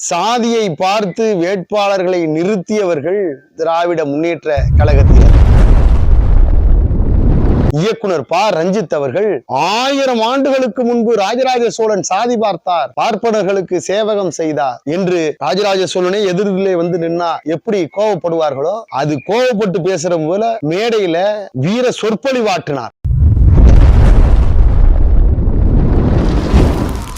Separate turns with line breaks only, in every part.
சாதியை பார்த்து வேட்பாளர்களை நிறுத்தியவர்கள் திராவிட முன்னேற்ற கழகத்தினர். இயக்குனர் ப. ரஞ்சித் அவர்கள் ஆயிரம் ஆண்டுகளுக்கு முன்பு ராஜராஜ சோழன் சாதி பார்த்தார். பார்ப்பனர்களுக்கு சேவகம் செய்தார். என்று ராஜராஜ சோழனை எதிரிலே வந்து நின்னா எப்படி கோவப்படுவார்களோ அது கோவப்பட்டு பேசுற போல மேடையில வீர சொற்பொழிவாட்டினார்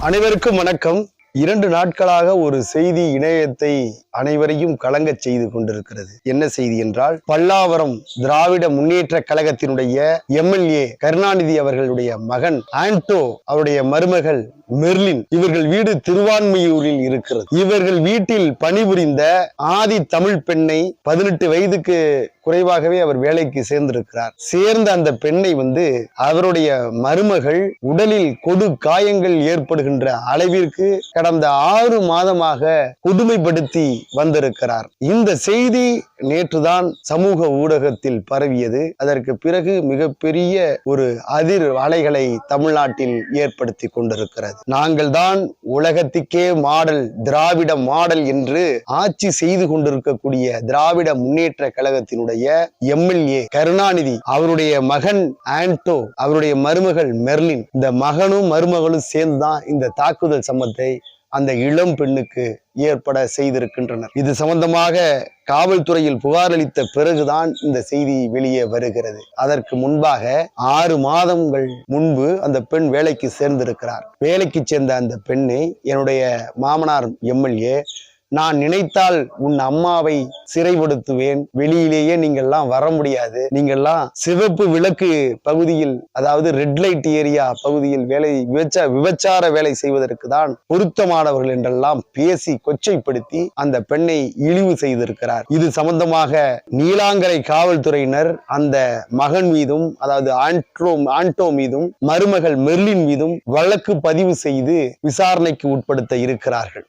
அனைவருக்கும் வணக்கம். இரண்டு நாட்களாக ஒரு செய்தி இணையத்தை அனைவரையும் கலங்கச் செய்து கொண்டிருக்கிறது. என்ன செய்தி என்றால் பல்லாவரம் திராவிட முன்னேற்ற கழகத்தினுடைய எம்எல்ஏ கருணாநிதி அவர்களுடைய மகன் ஆண்டோ அவருடைய மருமகள் மெர்லின். இவர்கள் வீடு திருவான்மையூரில் இருக்கிறது. இவர்கள் வீட்டில் பணிபுரிந்த ஆதி தமிழ் பெண்ணை பதினெட்டு வயதுக்கு குறைவாகவே அவர் வேலைக்கு சேர்ந்திருக்கிறார். சேர்ந்த அந்த பெண்ணை வந்து அவருடைய மருமகள் உடலில் கொடு காயங்கள் ஏற்படுகின்ற அளவிற்கு கடந்த ஆறு மாதமாக புதுமைப்படுத்தி வந்திருக்கிறார். இந்த செய்தி நேற்றுதான் சமூக ஊடகத்தில் பரவியது. அதற்கு பிறகு மிகப்பெரிய ஒரு அதிர் அலைகளை தமிழ்நாட்டில் ஏற்படுத்தி கொண்டிருக்கிறது. நாங்கள் தான் உலகத்துக்கே மாடல் திராவிட மாடல் என்று ஆட்சி செய்து கொண்டிருக்கக்கூடிய திராவிட முன்னேற்ற கழகத்தினுடைய எம்எல்ஏ கருணாநிதி அவருடைய மகன் ஆண்டோ அவருடைய மருமகள் மெர்லின் இந்த மகனும் மருமகளும் சேர்ந்துதான் இந்த தாக்குதல் சம்பத்தை அந்த இளம் பெண்ணுக்கு ஏற்பட செய்திருக்கின்றனர். இது சம்பந்தமாக காவல்துறையில் புகார் அளித்த பிறகுதான் இந்த செய்தி வெளியே வருகிறது. அதற்கு முன்பாக ஆறு மாதங்கள் முன்பு அந்த பெண் வேலைக்கு சேர்ந்திருக்கிறார். வேலைக்கு சேர்ந்த அந்த பெண்ணை என்னுடைய மாமனார் எம்எல்ஏ நான் நினைத்தால் உன் அம்மாவை சிறைப்படுத்துவேன். வெளியிலேயே நீங்கள்லாம் வர முடியாது. நீங்கள்லாம் சிவப்பு விளக்கு பகுதியில் அதாவது ரெட் லைட் ஏரியா பகுதியில் வேலை விபச்ச விபச்சார வேலை செய்வதற்கு தான் பொருத்தமானவர்கள் என்றெல்லாம் பேசி கொச்சைப்படுத்தி அந்த பெண்ணை இழிவு செய்திருக்கிறார். இது சம்பந்தமாக நீலாங்கரை காவல்துறையினர் அந்த மகன் மீதும் அதாவது ஆண்ட்ரோ ஆண்டோ மீதும் மருமகள் மெர்லின் மீதும் வழக்கு பதிவு செய்து விசாரணைக்கு உட்படுத்த இருக்கிறார்கள்.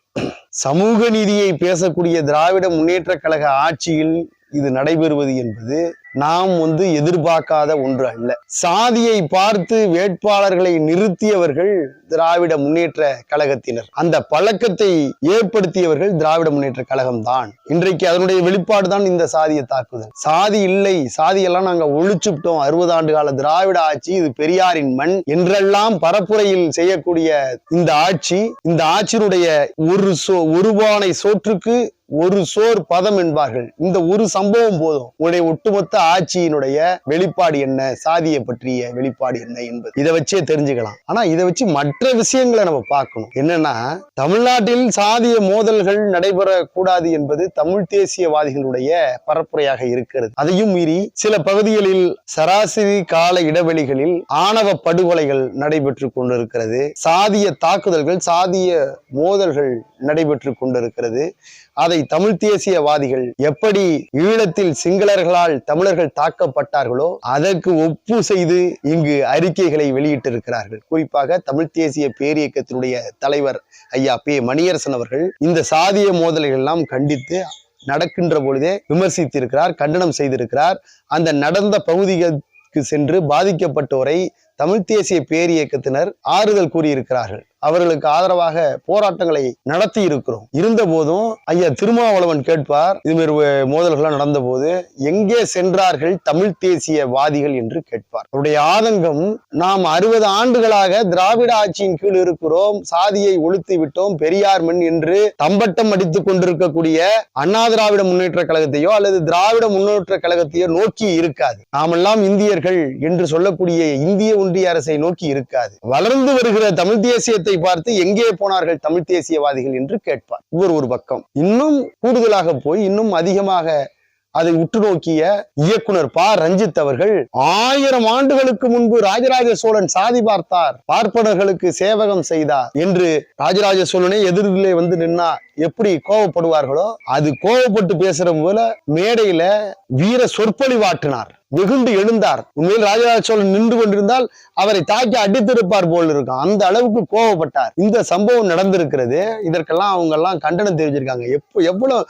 சமூக நீதியை பேசக்கூடிய திராவிட முன்னேற்ற கழக ஆட்சியில் இது நடைபெறுவது என்பது நாம் வந்து எதிர்பார்க்காத ஒன்று அல்ல. சாதியை பார்த்து வேட்பாளர்களை நிறுத்தியவர்கள் திராவிட முன்னேற்ற கழகத்தினர். அந்த பழக்கத்தை ஏற்படுத்தியவர்கள் திராவிட முன்னேற்ற கழகம் தான் இன்றைக்கு அதனுடைய வெளிப்பாடு தான் இந்த சாதியை தாக்குதல். சாதி இல்லை சாதியெல்லாம் நாங்க ஒழிச்சுட்டோம் அறுபது ஆண்டு கால திராவிட ஆட்சி இது பெரியாரின் மண் என்றெல்லாம் பரப்புரையில் செய்யக்கூடிய இந்த ஆட்சி இந்த ஆட்சியினுடைய ஒரு சோ ஒருபானை சோற்றுக்கு ஒரு சோர் பதம் என்பார்கள். இந்த ஒரு சம்பவம் போதும். உடைய ஒட்டுமொத்த ஆட்சியினுடைய வெளிப்பாடு என்ன? சாதியை பற்றிய வெளிப்பாடு என்ன என்பது. இதை வச்சே தெரிஞ்சுக்கலாம். ஆனா இதை வச்சு மற்ற விஷயங்களை நம்ம பார்க்கணும். என்னன்னா தமிழ்நாட்டில் சாதிய மோதல்கள் நடைபெறக்கூடாது என்பது தமிழ் தேசியவாதிகளுடைய பரப்புரையாக இருக்கிறது. அதையும் மீறி சில பகுதிகளில் சராசரி கால இடைவெளிகளில் ஆணவ படுகொலைகள் நடைபெற்று கொண்டிருக்கிறது. சாதிய தாக்குதல்கள் சாதிய மோதல்கள் நடைபெற்று கொண்டிருக்கிறது. அதை தமிழ் தேசியவாதிகள் எப்படி ஈழத்தில் சிங்களர்களால் தமிழர்கள் தாக்கப்பட்டார்களோ அதற்கு ஒப்பு செய்து இங்கு அறிக்கைகளை வெளியிட்டிருக்கிறார்கள். குறிப்பாக தமிழ் தேசிய பேரியக்கத்தினுடைய தலைவர் ஐயா பே மணியரசன் அவர்கள் இந்த சாதிய மோதல்கள் எல்லாம் கண்டித்து நடக்கின்ற பொழுதே விமர்சித்திருக்கிறார் கண்டனம் செய்திருக்கிறார். அந்த நடந்த பகுதிகளுக்கு சென்று பாதிக்கப்பட்டோரை தமிழ் தேசிய பேரியக்கத்தினர் ஆறுதல் கூறியிருக்கிறார்கள். அவர்களுக்கு ஆதரவாக போராட்டங்களை நடத்தி இருக்கிறோம் இருந்த போதும் ஐயா திருமாவளவன் கேட்பார் இதுமாரி மோதல்கள்லாம் நடந்த போது எங்கே சென்றார்கள் தமிழ் தேசியவாதிகள் என்று கேட்பார். அவருடைய ஆதங்கம் நாம் அறுபது ஆண்டுகளாக திராவிட ஆட்சியின் கீழ் இருக்கிறோம் சாதியை ஒழித்து விட்டோம் பெரியார் மண் என்று தம்பட்டம் அடித்துக் கொண்டிருக்கக்கூடிய அண்ணா திராவிட முன்னேற்ற கழகத்தையோ அல்லது திராவிட முன்னேற்ற கழகத்தையோ நோக்கி இருக்காது. நாமெல்லாம் இந்தியர்கள் என்று சொல்லக்கூடிய இந்திய ஒன்றிய அரசை நோக்கி இருக்காது. வளர்ந்து வருகிற தமிழ் தேசியத்தை பார்த்து எங்கே போனார்கள் தமிழ் தேசியவாதிகள் என்று கேட்பார். இவர் ஒரு பக்கம். இன்னும் கூடுதலாக போய் இன்னும் அதிகமாக அதை உற்று நோக்கிய இயக்குனர் ப. ரஞ்சித் அவர்கள் ஆயிரம் ஆண்டுகளுக்கு முன்பு ராஜராஜ சோழன் சாதி பார்த்தார். பார்ப்பனர்களுக்கு சேவகம் செய்தார். என்று ராஜராஜ சோழனை எதிரிலே வந்து நின்னா எப்படி கோவப்படுவார்களோ அது கோவப்பட்டு பேசுற போல மேடையில வீர சொற்பொழிவாற்றினார். வெகுண்டு எழுந்தார். உண்மையில் ராஜராஜ சோழன் நின்று கொண்டிருந்தால் அவரை தாக்கி அடித்திருப்பார் போல் இருக்கும். அந்த அளவுக்கு கோவப்பட்டார். இந்த சம்பவம் நடந்திருக்கிறது. இதற்கெல்லாம் அவங்க எல்லாம் கண்டனம் தெரிவிச்சிருக்காங்க. எப்போ எவ்வளவு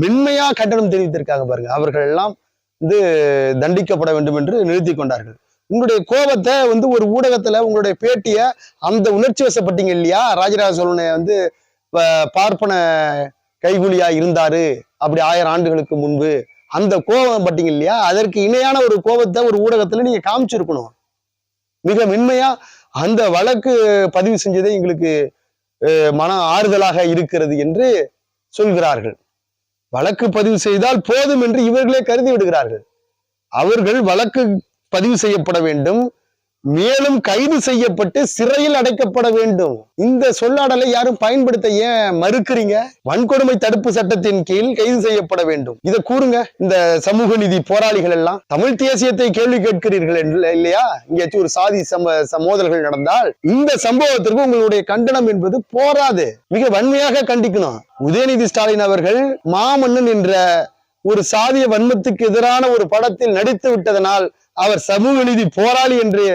மென்மையா கண்டனம் தெரிவித்திருக்காங்க பாருங்க. அவர்கள் எல்லாம் வந்து தண்டிக்கப்பட வேண்டும் என்று நிறுத்தி கொண்டார்கள். உங்களுடைய கோபத்தை வந்து ஒரு ஊடகத்துல உங்களுடைய பேட்டிய அந்த உணர்ச்சி வசப்பட்டீங்க இல்லையா? ராஜராஜ சோழனை வந்து ப- பார்ப்பன கைகூலியா இருந்தாரு. அப்படி ஆயிரம் ஆண்டுகளுக்கு முன்பு அந்த கோபம் பட்டீங்க இல்லையா? அதற்கு இணையான ஒரு கோபத்தை ஒரு ஊடகத்துல நீங்க காமிச்சிருக்கணும். மிக மென்மையா அந்த வழக்கு பதிவு செஞ்சதே எங்களுக்கு மன ஆறுதலாக இருக்கிறது என்று சொல்கிறார்கள். வழக்கு பதிவு செய்தால் போதும் என்று இவர்களே கருதி விடுகிறார்கள். அவர்கள் வழக்கு பதிவு செய்யப்பட வேண்டும். மேலும் கைது செய்யப்பட்டு சிறையில் அடைக்கப்பட வேண்டும். இந்த சொல்லாடலை யாரும் பயன்படுத்த ஏன் மறுக்கிறீங்க? வன்கொடுமை தடுப்பு சட்டத்தின் கீழ் கைது செய்யப்பட வேண்டும். இதை கூறுங்க. இந்த சமூக நீதி போராளிகள் எல்லாம். தமிழ் தேசியத்தை கேள்வி கேட்கிறீர்கள் இல்லையா? இங்கேயாச்சும் ஒரு சாதி சம சமோதல்கள் நடந்தால் இந்த சம்பவத்திற்கு உங்களுடைய கண்டனம் என்பது போராது. மிக வன்மையாக கண்டிக்கணும். உதயநிதி ஸ்டாலின் அவர்கள் மாமன்னன் என்ற ஒரு சாதிய வன்மத்துக்கு எதிரான ஒரு படத்தில் நடித்து விட்டதனால் அவர் சமூக நீதி போராளி என்று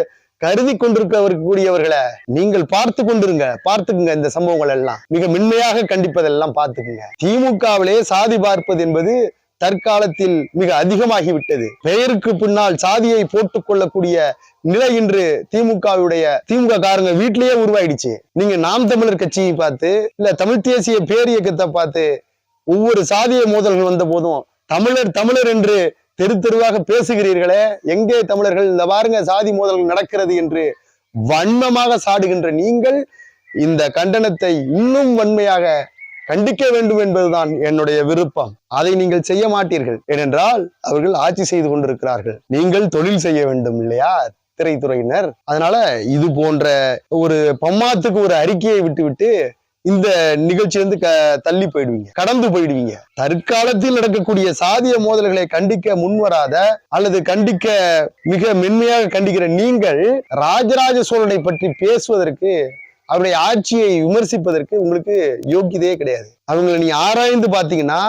கருதி கொண்டிருக்கக்கூடியவர்களை நீங்கள் பார்த்து கொண்டிருங்க பார்த்துக்குங்க இந்த சம்பவங்கள் எல்லாம். மிக மென்மையாக கண்டிப்பதெல்லாம் பார்த்துக்குங்க. திமுகவிலே சாதி பார்ப்பது என்பது தற்காலத்தில் மிக அதிகமாகிவிட்டது. பெயருக்கு பின்னால் சாதியை போட்டுக் கொள்ளக்கூடிய நிலை இன்று திமுகவுடைய திமுக காரங்க வீட்டிலேயே உருவாயிடுச்சு. நீங்க நாம் தமிழர் கட்சியை பார்த்து இல்ல தமிழ் தேசிய பேரியக்கத்தை பார்த்து ஒவ்வொரு சாதிய மோதல்கள் வந்த போதும் தமிழர் தமிழர் என்று தெரு தெருவாக பேசுகிறீர்களே எங்கே தமிழர்கள் இந்த பாருங்க சாதி மோதல்கள் நடக்கிறது என்று வன்மமாக சாடுகின்ற நீங்கள் இந்த கண்டனத்தை இன்னும் வன்மையாக கண்டிக்க வேண்டும் என்பதுதான் என்னுடைய விருப்பம். அதை நீங்கள் செய்ய மாட்டீர்கள். ஏனென்றால் அவர்கள் ஆட்சி செய்து கொண்டிருக்கிறார்கள். நீங்கள் தொழில் செய்ய வேண்டும் இல்லையா திரைத்துறையினர்? அதனால இது போன்ற ஒரு பம்மாத்துக்கு ஒரு அறிக்கையை விட்டுவிட்டு இந்த நிகழ்ச்சியிலிருந்து க தள்ளி போயிடுவீங்க. கடந்து போயிடுவீங்க. தற்காலத்தில் நடக்கக்கூடிய சாதிய மோதல்களை கண்டிக்க முன்வராத அல்லது கண்டிக்க மிக மென்மையாக கண்டிக்கிற நீங்கள் ராஜராஜ சோழனை பற்றி பேசுவதற்கு அவருடைய ஆட்சியை விமர்சிப்பதற்கு உங்களுக்கு யோக்கியதையே கிடையாது. அவங்களை நீ ஆராய்ந்து பார்த்தீங்கன்னா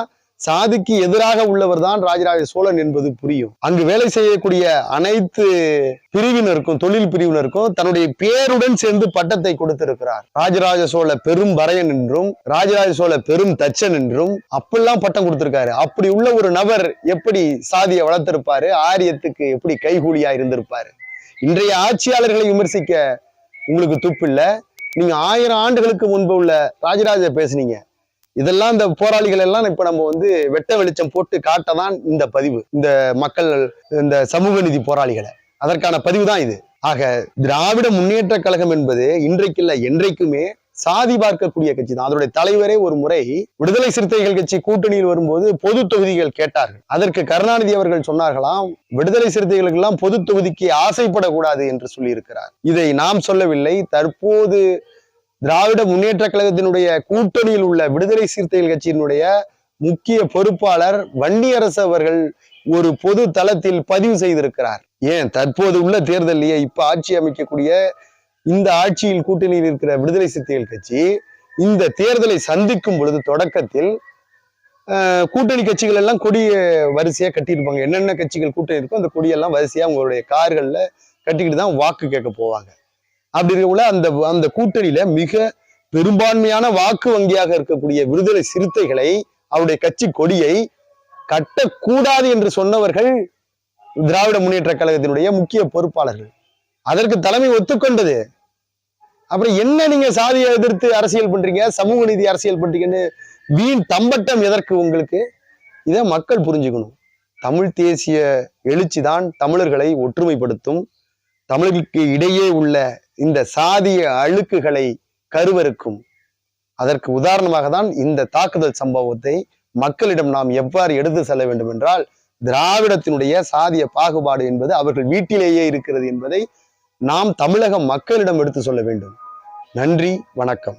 சாதிக்கு எதிராக உள்ளவர் தான் ராஜராஜ சோழன் என்பது புரியும். அங்கு வேலை செய்யக்கூடிய அனைத்து பிரிவினருக்கும் தொழில் பிரிவினருக்கும் தன்னுடைய பேருடன் சேர்ந்து பட்டத்தை கொடுத்திருக்கிறார். ராஜராஜ சோழ பெரும் வரையன் என்றும் ராஜராஜ சோழ பெரும் தச்சன் என்றும் அப்பெல்லாம் பட்டம் கொடுத்திருக்காரு. அப்படி உள்ள ஒரு நபர் எப்படி சாதியை வளர்த்திருப்பாரு? ஆரியத்துக்கு எப்படி கைகூலியா இருந்திருப்பாரு? இன்றைய ஆட்சியாளர்களை விமர்சிக்க உங்களுக்கு துப்பு நீங்க ஆயிரம் ஆண்டுகளுக்கு முன்பு உள்ள ராஜராஜ பேசுனீங்க. இதெல்லாம் இந்த போராளிகள் எல்லாம் இப்ப நம்ம வந்து வெட்ட வெளிச்சம் போட்டு காட்டதான் இந்த பதிவு. இந்த மக்கள் இந்த சமூக நீதி போராளிகளை. அதற்கான பதிவு தான் இது. ஆக திராவிட முன்னேற்ற கழகம் என்பது இன்றைக்கு இல்ல என்றைக்குமே சாதி பார்க்கக்கூடிய கட்சி தான். அதனுடைய தலைவரே ஒரு முறை விடுதலை சிறுத்தைகள் கட்சி கூட்டணியில் வரும்போது பொது தொகுதிகள் கேட்டார்கள். அதற்கு கருணாநிதி அவர்கள் சொன்னார்களாம் விடுதலை சிறுத்தைகளுக்கு எல்லாம் பொது தொகுதிக்கு ஆசைப்படக்கூடாது என்று சொல்லியிருக்கிறார். இதை நாம் சொல்லவில்லை தற்போது திராவிட முன்னேற்ற கழகத்தினுடைய கூட்டணியில் உள்ள விடுதலை சிறுத்தைகள் கட்சியினுடைய முக்கிய பொறுப்பாளர் வன்னியரசு அவர்கள் ஒரு பொது தளத்தில் பதிவு செய்திருக்கிறார். ஏன்? தற்போது உள்ள தேர்தலையே இப்ப ஆட்சி அமைக்கக்கூடிய இந்த ஆட்சியில் கூட்டணியில் இருக்கிற விடுதலை சிறுத்தைகள் கட்சி இந்த தேர்தலை சந்திக்கும் பொழுது தொடக்கத்தில் ஆஹ், கூட்டணி கட்சிகள் எல்லாம் கொடி வரிசையா கட்டியிருப்பாங்க. என்னென்ன கட்சிகள் கூட்டணி இருக்கோ அந்த கொடியெல்லாம் வரிசையா உங்களுடைய கார்கள்ல கட்டிக்கிட்டு தான் வாக்கு கேட்க போவாங்க. அப்படி இருக்கக்குள்ள அந்த அந்த கூட்டணியில மிக பெரும்பான்மையான வாக்கு வங்கியாக இருக்கக்கூடிய விடுதலை சிறுத்தைகளை அவருடைய கட்சி கொடியை கட்டக்கூடாது என்று சொன்னவர்கள் திராவிட முன்னேற்ற கழகத்தினுடைய முக்கிய பொறுப்பாளர்கள். அதற்கு தலைமை ஒத்துக்கொண்டது. அப்புறம் என்ன நீங்க சாதியை எதிர்த்து அரசியல் பண்றீங்க? சமூக நீதி அரசியல் பண்றீங்கன்னு வீண் தம்பட்டம் எதற்கு உங்களுக்கு? இதை மக்கள் புரிஞ்சுக்கணும். தமிழ் தேசிய எழுச்சி தான் தமிழர்களை ஒற்றுமைப்படுத்தும். தமிழர்களுக்கு இடையே உள்ள இந்த சாதிய அழுக்குகளை கருவறுக்கும். அதற்கு உதாரணமாக தான் இந்த தாக்குதல் சம்பவத்தை மக்களிடம் நாம் எவ்வாறு எடுத்து செல்ல வேண்டும் என்றால் திராவிடத்தினுடைய சாதிய பாகுபாடு என்பது அவர்கள் வீட்டிலேயே இருக்கிறது என்பதை நாம் தமிழக மக்களிடம் எடுத்து சொல்ல வேண்டும். நன்றி வணக்கம்.